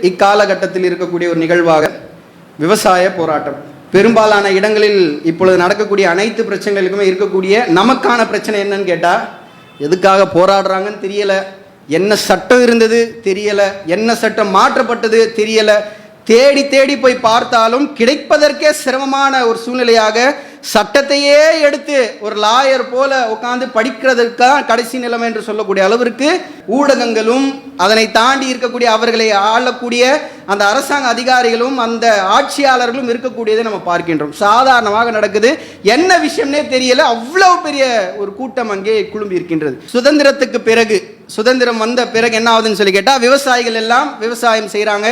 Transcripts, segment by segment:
இக்காலகட்டத்தில் இருக்கக்கூடிய ஒரு நிகழ்வாக விவசாய போராட்டம். பெரும்பாலான இடங்களில் இப்பொழுது நடக்கக்கூடிய அனைத்து பிரச்சனைகளுக்குமே இருக்கக்கூடிய நமக்கான பிரச்சனை என்னன்னு கேட்டால் எதுக்காக போராடுறாங்கன்னு தெரியல. என்ன சட்டம் இருந்தது தெரியல. என்ன சட்டம் மாற்றப்பட்டது தெரியல. தேடி தேடி போய் பார்த்தாலும் கிடைப்பதற்கே சிரமமான ஒரு சூழ்நிலையாக சட்டத்தையே எடுத்து ஒரு லாயர் போல உட்காந்து படிக்கிறதுக்காக கடைசி நிலைமை என்று சொல்லக்கூடிய அளவிற்கு ஊடகங்களும் அதனை தாண்டி இருக்கக்கூடிய அவர்களை ஆளக்கூடிய அந்த அரசாங்க அதிகாரிகளும் அந்த ஆட்சியாளர்களும் இருக்கக்கூடியதை நம்ம பார்க்கின்றோம். சாதாரணமாக நடக்குது. என்ன விஷயம்னே தெரியல. அவ்வளவு பெரிய ஒரு கூட்டம் அங்கே குழும்பி இருக்கின்றது. சுதந்திரத்துக்கு பிறகு சுதந்திரம் வந்த பிறகு என்ன ஆகுதுன்னு சொல்லி கேட்டால் விவசாயிகள் எல்லாம் விவசாயம் செய்கிறாங்க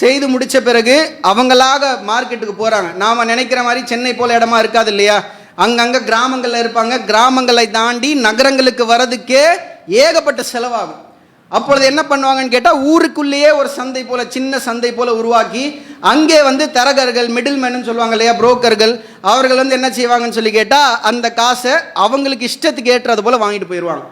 செய்து முடித்த பிறகு அவங்களாக மார்க்கெட்டுக்கு போகிறாங்க நாம் நினைக்கிற மாதிரி சென்னை போல இடமா இருக்காது இல்லையா? அங்கங்கே கிராமங்களில் இருப்பாங்க. கிராமங்களை தாண்டி நகரங்களுக்கு வரதுக்கே ஏகப்பட்ட செலவாகும். அப்பொழுது என்ன பண்ணுவாங்கன்னு கேட்டால் ஊருக்குள்ளேயே ஒரு சந்தை போல் சின்ன சந்தை போல் உருவாக்கி அங்கே வந்து தரகர்கள் மிடில்மேன் சொல்லுவாங்க இல்லையா புரோக்கர்கள் அவர்கள் வந்து என்ன செய்வாங்கன்னு சொல்லி கேட்டால் அந்த காசை அவங்களுக்கு இஷ்டத்துக்கு ஏற்றது போல் வாங்கிட்டு போயிடுவாங்க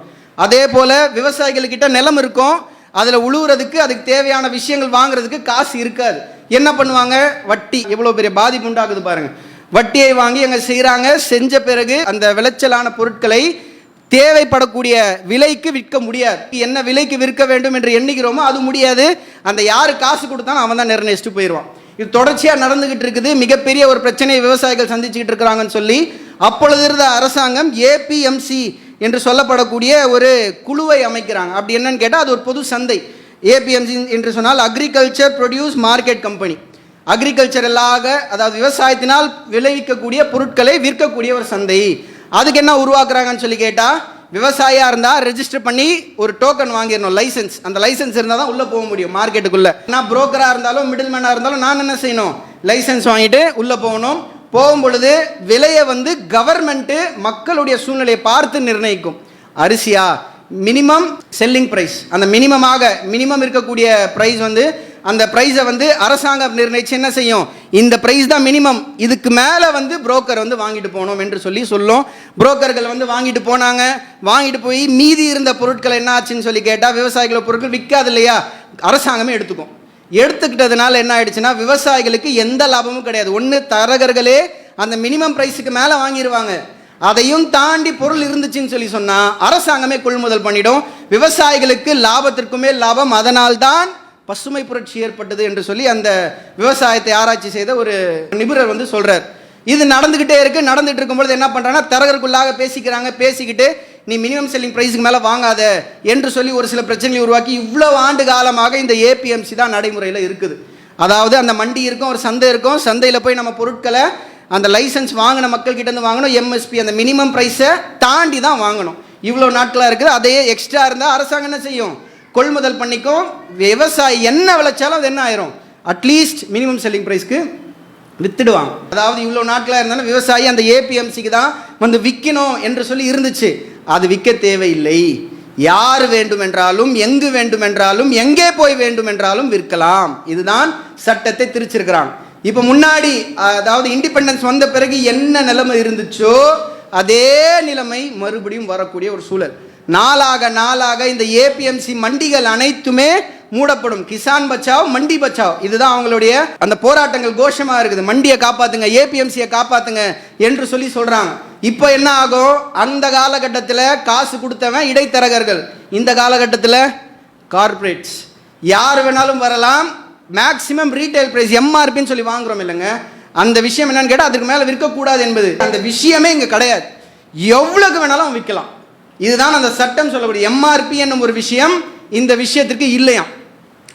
அதே போல் விவசாயிகள்கிட்ட நிலம் இருக்கும். அதில் உழுவுறதுக்கு அதுக்கு தேவையான விஷயங்கள் வாங்குறதுக்கு காசு இருக்காது. என்ன பண்ணுவாங்க? வட்டி. எவ்வளோ பெரிய பாதிப்பு உண்டாகுது பாருங்க. வட்டியை வாங்கி அங்கே செய்கிறாங்க செஞ்ச பிறகு அந்த விளைச்சலான பொருட்களை தேவைப்படக்கூடிய விலைக்கு விற்க முடியாது. என்ன விலைக்கு விற்க வேண்டும் என்று எண்ணிக்கிறோமோ அது முடியாது. அந்த யார் காசு கொடுத்தாலும் அவன் தான் நிர்ணயிச்சுட்டு போயிடுவான். இது தொடர்ச்சியாக நடந்துகிட்டு இருக்குது. மிகப்பெரிய ஒரு பிரச்சனையை விவசாயிகள் சந்திச்சுக்கிட்டு இருக்கிறாங்கன்னு சொல்லி அப்பொழுது இருந்த அரசாங்கம் ஏபிஎம்சி என்று சொல்லப்படக்கூடிய ஒரு குழுவை அமைக்கிறாங்க. அப்படி என்னன்னு கேட்டால் அது ஒரு பொது சந்தை. ஏபிஎம்சி என்று சொன்னால் அக்ரிகல்ச்சர் ப்ரொடியூஸ் மார்க்கெட் கம்பெனி அக்ரிகல்ச்சரலாக அதாவது விவசாயத்தினால் விளைவிக்கக்கூடிய பொருட்களை விற்கக்கூடிய ஒரு சந்தை. அதுக்கு என்ன உருவாக்குறாங்கன்னு சொல்லி கேட்டால் விவசாயியாக இருந்தால் ரெஜிஸ்டர் பண்ணி ஒரு டோக்கன் வாங்கிடணும் லைசன்ஸ் அந்த லைசன்ஸ் இருந்தால் தான் உள்ளே போக முடியும் மார்க்கெட்டுக்குள்ளே நான் புரோக்கராக இருந்தாலும் மிடில் மேனாக இருந்தாலும் நான் என்ன செய்யணும்? லைசன்ஸ் வாங்கிட்டு உள்ளே போகணும். போகும் பொழுது விலையை வந்து கவர்மெண்ட்டு மக்களுடைய சூழ்நிலையை பார்த்து நிர்ணயிக்கும். அரிசியா? மினிமம் செல்லிங் ப்ரைஸ் அந்த மினிமமாக மினிமம் இருக்கக்கூடிய ப்ரைஸ் வந்து அந்த ப்ரைஸை வந்து அரசாங்கம் நிர்ணயித்து என்ன செய்யும்? இந்த ப்ரைஸ் தான் மினிமம் இதுக்கு மேலே வந்து புரோக்கர் வந்து வாங்கிட்டு போகணும் என்று சொல்லி சொல்லும். புரோக்கர்கள் வந்து வாங்கிட்டு போனாங்க. வாங்கிட்டு போய் மீதி இருந்த பொருட்கள் என்ன ஆச்சுன்னு சொல்லி கேட்டால் விவசாயிகளோட பொருட்கள் விற்காது இல்லையா? அரசாங்கமே எடுத்துக்கும். எடுத்துக்கிட்டதுனால என்ன ஆயிடுச்சுன்னா விவசாயிகளுக்கு எந்த லாபமும் கிடையாது. ஒன்று தரகர்களே அந்த மினிமம் ப்ரைஸுக்கு மேலே வாங்கிடுவாங்க அதையும் தாண்டி பொருள் இருந்துச்சுன்னு சொல்லி சொன்னால் அரசாங்கமே கொள்முதல் பண்ணிடும். விவசாயிகளுக்கு லாபத்திற்குமே லாபம். அதனால்தான் பசுமை புரட்சி ஏற்பட்டது என்று சொல்லி அந்த விவசாயத்தை ஆராய்ச்சி செய்த ஒரு நிபுணர் வந்து சொல்கிறார் இது நடந்துக்கிட்டே இருக்குது நடந்துகிட்டு இருக்கும்பொழுது என்ன பண்ணுறாங்கன்னா தரகருக்குள்ளாக பேசிக்கிறாங்க. பேசிக்கிட்டு நீ மினிமம் செல்லிங் ப்ரைஸுக்கு மேலே வாங்காத என்று சொல்லி ஒரு சில பிரச்சனைகளை உருவாக்கி இவ்வளோ ஆண்டு காலமாக இந்த ஏபிஎம்சி தான் நடைமுறையில் இருக்குது. அதாவது அந்த மண்டி இருக்கும் ஒரு சந்தை இருக்கும். சந்தையில் போய் நம்ம பொருட்களை அந்த லைசன்ஸ் வாங்கின மக்கள்கிட்டேருந்து வாங்கணும். எம்எஸ்பி அந்த மினிமம் ப்ரைஸை தாண்டி தான் வாங்கணும். இவ்வளோ நாட்களாக இருக்குது. அதையே எக்ஸ்ட்ரா இருந்தால் அரசாங்கம் என்ன செய்யும்? கொள்முதல் பண்ணிக்கும். விவசாயி என்ன விளைச்சாலும் அது என்ன ஆயிரும்? அட்லீஸ்ட் மினிமம் செல்லிங் ப்ரைஸ்க்கு வித்துடுவாங்க. அதாவது இவ்வளோ நாட்களாக இருந்தாலும் விவசாயி அந்த ஏபிஎம்சிக்கு தான் வந்து விற்கணும் என்று சொல்லி இருந்துச்சு. அது விற்க தேவையில்லை. யார் வேண்டுமென்றாலும் எங்கு வேண்டுமென்றாலும் எங்கே போய் வேண்டுமென்றாலும் விற்கலாம். இதுதான் சட்டத்தை திரிச்சிருக்கிறாங்க இப்போ முன்னாடி அதாவது இண்டிபெண்டன்ஸ் வந்த பிறகு என்ன நிலைமை இருந்துச்சோ அதே நிலைமை மறுபடியும் வரக்கூடிய ஒரு சூழல். நாளாக நாளாக இந்த ஏபிஎம்சி மண்டிகள் அனைத்துமே மூடப்படும். கிசான் பச்சாவ் மண்டி பச்சாவ். இதுதான் அவங்களுடைய அந்த போராட்டங்கள் கோஷமாக இருக்குது. மண்டியை காப்பாத்துங்க ஏபிஎம்சியை காப்பாற்றுங்க என்று சொல்லி சொல்கிறாங்க இப்போ என்ன ஆகும் அந்த காலகட்டத்தில் காசு கொடுத்தவன் இடைத்தரகர்கள். இந்த காலகட்டத்தில் கார்ப்பரேட்ஸ் யார் வேணாலும் வரலாம். மேக்சிமம் ரீட்டைல் பிரைஸ் எம்ஆர்பின்னு சொல்லி வாங்குறோம் இல்லைங்க. அந்த விஷயம் என்னன்னு கேட்டால் அதுக்கு மேலே விற்கக்கூடாது என்பது. அந்த விஷயமே இங்கே கிடையாது. எவ்வளவுக்கு வேணாலும் விற்கலாம். இதுதான் அந்த சட்டம் சொல்லக்கூடிய எம்ஆர்பி என்னும் ஒரு விஷயம். இந்த விஷயத்திற்கு இல்லையாம்.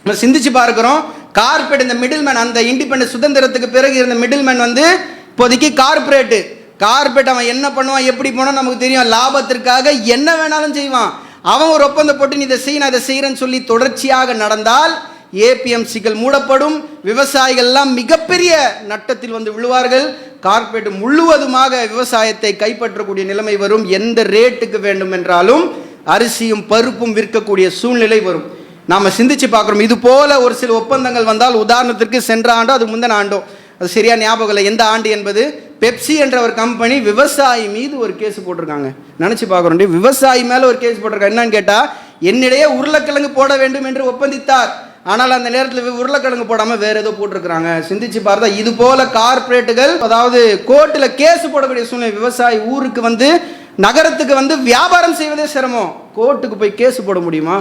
நம்ம சிந்திச்சு பார்க்குறோம். கார்பரேட் இந்த மிடில்மேன் அந்த இண்டிபெண்டன்ஸ் சுதந்திரத்துக்கு பிறகு இருந்த மிடில்மேன் வந்து இப்போதைக்கு கார்பரேட்டு கார்பெட் அவன் என்ன பண்ணுவான் எப்படி போனால் நமக்கு தெரியும். லாபத்திற்காக என்ன வேணாலும் செய்வான். அவன் ஒரு ஒப்பந்தம் போட்டு நீ இதை செய் நான் இதை செய்கிறேன்னு சொல்லி தொடர்ச்சியாக நடந்தால் ஏபிஎம்சிகள் மூடப்படும். விவசாயிகள்லாம் மிகப்பெரிய நட்டத்தில் வந்து விழுவார்கள். கார்பரேட் முழுவதுமாக விவசாயத்தை கைப்பற்றக்கூடிய நிலைமை வரும். எந்த ரேட்டுக்கு வேண்டும் என்றாலும் அரிசியும் பருப்பும் விற்கக்கூடிய சூழ்நிலை வரும். நாம் சிந்திச்சு பார்க்குறோம். இது போல ஒரு சில ஒப்பந்தங்கள் வந்தால் உதாரணத்திற்கு சென்ற ஆண்டோ அது முந்தின ஆண்டோ. அது சரியா ஞாபகம் இல்லை. எந்த ஆண்டு என்பது? பெப்சி என்ற ஒரு கம்பெனி விவசாயி மீது ஒரு கேஸ் போட்டிருக்காங்க. நினச்சி பார்க்குறோம் விவசாயி மேலே ஒரு கேஸ் போட்டிருக்காங்க என்னன்னு கேட்டால் என்னிடையே உருளைக்கிழங்கு போட வேண்டும் என்று ஒப்பந்தித்தார். ஆனால் அந்த நேரத்தில் உருளைக்கிழங்கு போடாமல் வேறு ஏதோ போட்டிருக்கிறாங்க. சிந்திச்சு பார்த்தா இது போல கார்ப்பரேட்டுகள் அதாவது கோர்ட்டில் கேஸ் போடக்கூடிய சூழ்நிலை விவசாயி ஊருக்கு வந்து நகரத்துக்கு வந்து வியாபாரம் செய்வதே சிரமம். கோர்ட்டுக்கு போய் கேஸ் போட முடியுமா?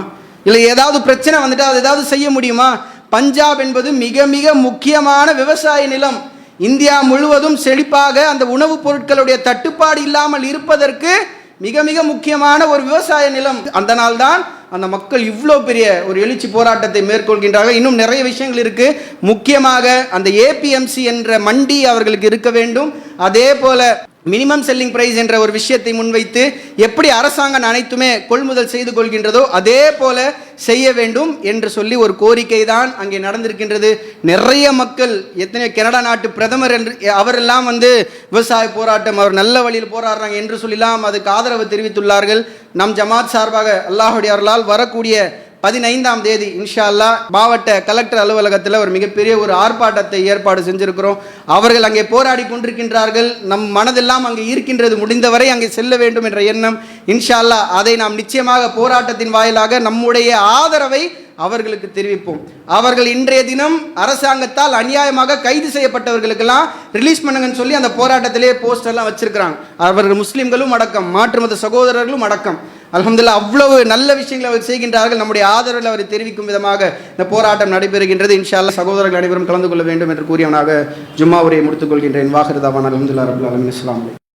இல்லை ஏதாவது பிரச்சனை வந்துட்டு அது ஏதாவது செய்ய முடியுமா? பஞ்சாப் என்பது மிக மிக முக்கியமான விவசாய நிலம். இந்தியா முழுவதும் செழிப்பாக அந்த உணவுப் பொருட்களுடைய தட்டுப்பாடு இல்லாமல் இருப்பதற்கு மிக மிக முக்கியமான ஒரு விவசாய நிலம். அந்த நாள் தான் அந்த மக்கள் இவ்வளோ பெரிய ஒரு எழுச்சி போராட்டத்தை மேற்கொள்கின்றார்கள். இன்னும் நிறைய விஷயங்கள் இருக்குது முக்கியமாக அந்த ஏபிஎம்சி என்ற மண்டி அவர்களுக்கு இருக்க வேண்டும். அதே போல மினிமம் செல்லிங் பிரைஸ் என்ற ஒரு விஷயத்தை முன்வைத்து எப்படி அரசாங்கம் அனைத்துமே கொள்முதல் செய்து கொள்கின்றதோ அதே போல செய்ய வேண்டும் என்று சொல்லி ஒரு கோரிக்கை தான் அங்கே நடந்திருக்கின்றது. நிறைய மக்கள் எத்தனையோ கனடா நாட்டு பிரதமர் என்று அவரெல்லாம் வந்து விவசாய போராட்டம் அவர் நல்ல வழியில் போராடுறாங்க என்று சொல்லலாம் அதுக்கு ஆதரவு தெரிவித்துள்ளார்கள். நம் ஜமாத் சார்பாக அல்லாஹுடைய அவர்களால் வரக்கூடிய பதினைந்தாம் தேதி இன்ஷா அல்லாஹ் மாவட்ட கலெக்டர் அலுவலகத்தில் ஒரு மிகப்பெரிய ஒரு ஆர்ப்பாட்டத்தை ஏற்பாடு செஞ்சிருக்கிறோம். அவர்கள் அங்கே போராடி கொண்டிருக்கின்றார்கள். நம் மனதெல்லாம் அங்கே இருக்கின்றது முடிந்தவரை அங்கே செல்ல வேண்டும் என்ற எண்ணம். இன்ஷா அல்லாஹ் அதை நாம் நிச்சயமாக போராட்டத்தின் வாயிலாக நம்முடைய ஆதரவை அவர்களுக்கு தெரிவிப்போம். அவர்கள் இன்றைய தினம் அரசாங்கத்தால் அநியாயமாக கைது செய்யப்பட்டவர்களுக்கெல்லாம் ரிலீஸ் பண்ணுங்கன்னு சொல்லி அந்த போராட்டத்திலே போஸ்டர்லாம் வச்சிருக்கிறாங்க. அவர்கள் முஸ்லீம்களும் அடக்கம் மாற்று மத சகோதரர்களும் அடக்கம். அலமதுல்லா அவ்வளவு நல்ல விஷயங்களை அவர் செய்கின்றார்கள். நம்முடைய ஆதரவில் அவர் தெரிவிக்கும் விதமாக இந்த போராட்டம் நடைபெறுகின்றது. இன்ஷால்லா சகோதரர்கள் அனைவரும் கலந்து கொள்ள வேண்டும் என்று கூறியவனாக ஜும்மா உரையை முடித்துக் கொள்கின்றேன். வாஹிருதாவான் அலமதுல்லா ரபுல் அலமின் இஸ்லாமலை